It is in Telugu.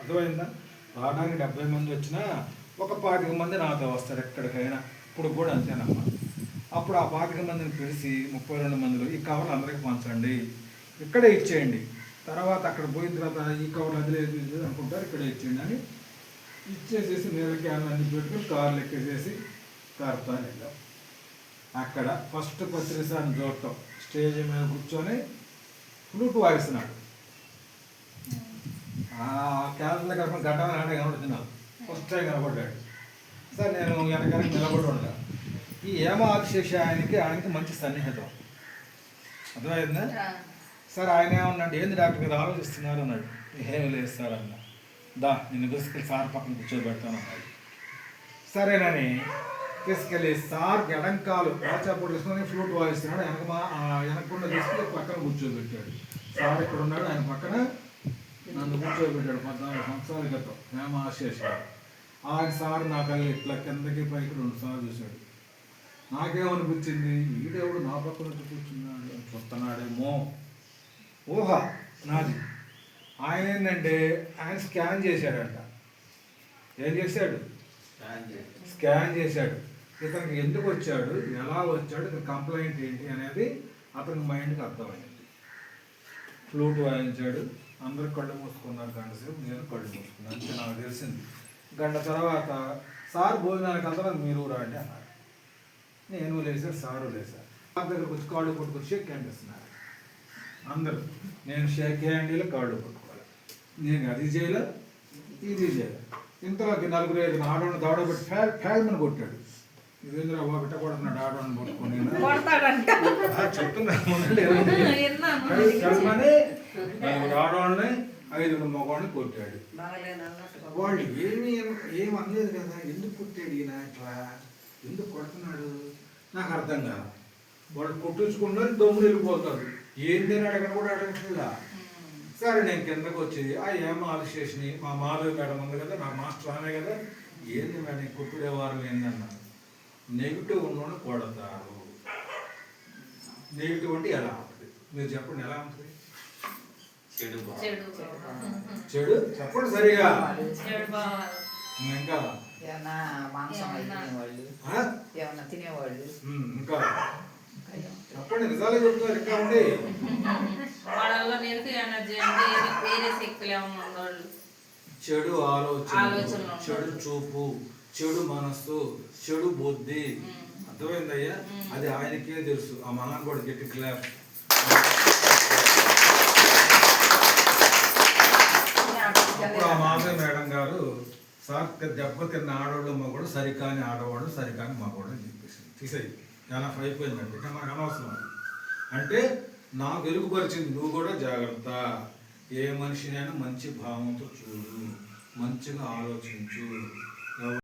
అర్థమైందా? రావడానికి డెబ్బై మంది వచ్చినా ఒక పాతిక మంది నాతో వస్తారు ఎక్కడికైనా. ఇప్పుడు కూడా అంతేనమ్మా. అప్పుడు ఆ పాతిక మందిని పిలిచి ముప్పై రెండు మందిలో ఈ కవర్లు అందరికీ పంచండి. ఇక్కడే ఇచ్చేయండి. తర్వాత అక్కడ పోయిన తర్వాత ఈ కవర్లు అది లేదు అనుకుంటారు ఇక్కడే ఇచ్చేయండి అని ఇచ్చేసేసి నేలకి క్యాన్ అన్ని పెట్టుకుని కార్లు ఎక్కేసేసి కారుతా వెళ్ళాం. అక్కడ ఫస్ట్ పత్రిసాన్ని చూడటం స్టేజ్ మీద కూర్చొని ఫ్లూట్ వాయిస్తున్నాడు. క్యాన్సర్ దగ్గర గడ్డ నాడే కనబడుతున్నాను ఫస్ట్ టైం కనబడ్డాడు. సార్ నేను వెనకాల నిలబడి ఉండా ఈ ఏమ ఆదిశేష ఆయనకి ఆయనకి మంచి సన్నిహితం. అర్థమైందా? సార్ ఆయన ఏమన్నాడు? ఏంది డాక్టర్ గారు ఆలోచిస్తున్నారు? అన్నాడు. ఏమి లేదు సార్ అన్న. దా నిన్ను తీసుకెళ్ళి సార్ పక్కన కూర్చోబెడతాను అన్నాడు. సరేనని తీసుకెళ్ళి సార్ ఎడంకాలు రాచాపూడి తీసుకొని ఫ్లూట్ వాయిస్తున్నాడు. వెనక వెనకుండా తీసుకెళ్ళి పక్కన కూర్చోబెట్టాడు. సార్ ఇక్కడ ఉన్నాడు ఆయన పక్కన నన్ను కూర్చోబెట్టాడు. పద్నాలుగు సంవత్సరాల క్రితం. మేము ఆశేషాడు ఆయన సార్ నా కళ్ళు ఇట్లా కిందకి పైకి రెండు సార్లు చూశాడు. నాకేమనిపించింది? వీడెవడు నా పక్కన కూర్చున్నాడు. చూస్తున్నాడేమో. ఊహ నాది. ఆయన ఏంటంటే ఆయన స్కాన్ చేశాడంట. ఏం చేశాడు. స్కాన్ చేశాడు. ఇతనికి ఎందుకు వచ్చాడు? ఎలా వచ్చాడు? ఇతని కంప్లైంట్ ఏంటి అనేది అతని మైండ్కి అర్థమైంది. ఫ్లూట్ వాయించాడు. అందరు కళ్ళు మూసుకున్నారు గంట సేపు నేను కళ్ళు మూసుకున్నాను. అంతే నాకు తెలిసింది. గంట తర్వాత సార్ భోజనానికి అందరం మీరు రండి అన్నారు. నేను లేచారు సారు లేచారు సార్. దగ్గరకు వచ్చి కాళ్ళు కొట్టుకొని షేక్ హ్యాండ్ ఇస్తున్నారు. అందరూ నేను షేక్ హ్యాండీలో కాళ్ళు కొట్టుకోవాలి. నేను అది చేయలే ఇది చేయలే. ఇంతలోకి నలుగురు ఐదు ఆడవాడిని దవడబెట్టి ఫ్యాల్ ఫ్యాల్మని కొట్టాడు. ఇదేంద్ర బాబు బిట్ట కొడుతున్నాడు ఆడవాడిని పట్టుకొని కొడతాడంట. ఆ, చెప్తున్నా ఆడవాళ్ళని ఐదుగురు మగవాడిని కొట్టాడు. వాళ్ళు ఏమి ఏం అనలేదు కదా ఎందుకు కొట్టాడు ఈయన ఇట్లా? ఎందుకు కొడుతున్నాడు? నాకు అర్థం కాదు. వాళ్ళు కొట్టించుకున్నారు దమ్ముడు వెళ్ళిపోతారు. ఏంటి అని అడగని కూడా అడగట్లేదా? సరే నేను కిందకు వచ్చి ఆ ఏం ఆలోచేసి మా మాధవి మేడం ఉంది కదా నా మాస్టర్ ఆమె కదా. ఏంది మేడం కొట్టుడేవారు ఏందన్నారు నెగిటివ్ ఉన్నోడు కొడతారు. నెగిటివ్ అంటే ఎలా ఉంటుంది? మీరు చెప్పండి ఎలా ఉంటుంది? చెడు. చెడు చెడు చెప్పండి సరిగా ఇంకా? ఏమన్నా మాంసం అవి తినేవాళ్ళు ఆ? ఏమన్నా తినేవాళ్ళు? ఉమ్, ఇంకా? చెప్పండి నిజాలే చెప్తున్నారు ఇంకా ఉండి. వాళ్ళలో నెగిటివ్ ఎనర్జీ అంటే ఏది- వేరే శక్తులు ఏమన్నా ఉన్నోళ్ళు చెడు ఆలోచన. చెడు చూపు చెడు మనస్సు చెడు బుద్ధి. అర్థమైందయ్యా. అది ఆయనకే తెలుసు. ఆ మహాన్ కూడా గట్టి clap Madhavi madam garu sir దెబ్బతిన్న ఆడవాళ్ళు మగవాడు సరికాని ఆడవాడు సరికాని మగవాడు అని చెప్పేసి తీసేది ఎనఫ్ అయిపోయిందండి ఇక మనకు అనవసరం. అంటే నా వెలుగుపరిచింది నువ్వు కూడా జాగ్రత్త. ఏ మనిషినైనా మంచి భావంతో చూడు మంచిగా ఆలోచించు.